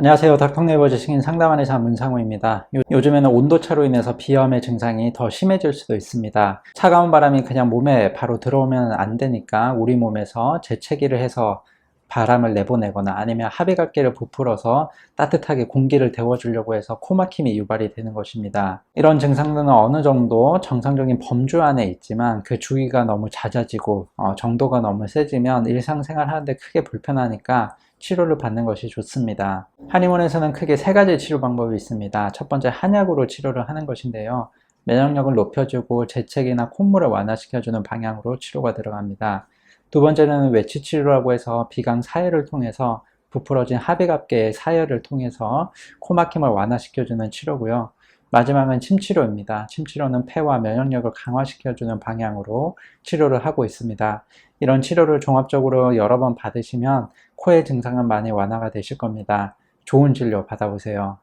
안녕하세요. 닥터네이버 지식인 상담원의 자 문상우입니다. 요- 요즘에는 온도차로 인해서 비염의 증상이 더 심해질 수도 있습니다. 차가운 바람이 그냥 몸에 바로 들어오면 안 되니까 우리 몸에서 재채기를 해서 바람을 내보내거나 아니면 합의각기를 부풀어서 따뜻하게 공기를 데워주려고 해서 코막힘이 유발이 되는 것입니다. 이런 증상들은 어느 정도 정상적인 범주 안에 있지만 그 주기가 너무 잦아지고 어, 정도가 너무 세지면 일상생활 하는데 크게 불편하니까 치료를 받는 것이 좋습니다. 한의원에서는 크게 세 가지 치료 방법이 있습니다. 첫 번째 한약으로 치료를 하는 것인데요. 면역력을 높여주고 재채기나 콧물을 완화시켜주는 방향으로 치료가 들어갑니다. 두 번째는 외치 치료라고 해서 비강 사혈을 통해서 부풀어진 합의갑계의 사혈을 통해서 코막힘을 완화시켜주는 치료고요. 마지막은 침치료입니다. 침치료는 폐와 면역력을 강화시켜주는 방향으로 치료를 하고 있습니다. 이런 치료를 종합적으로 여러 번 받으시면 코의 증상은 많이 완화가 되실 겁니다. 좋은 진료 받아보세요.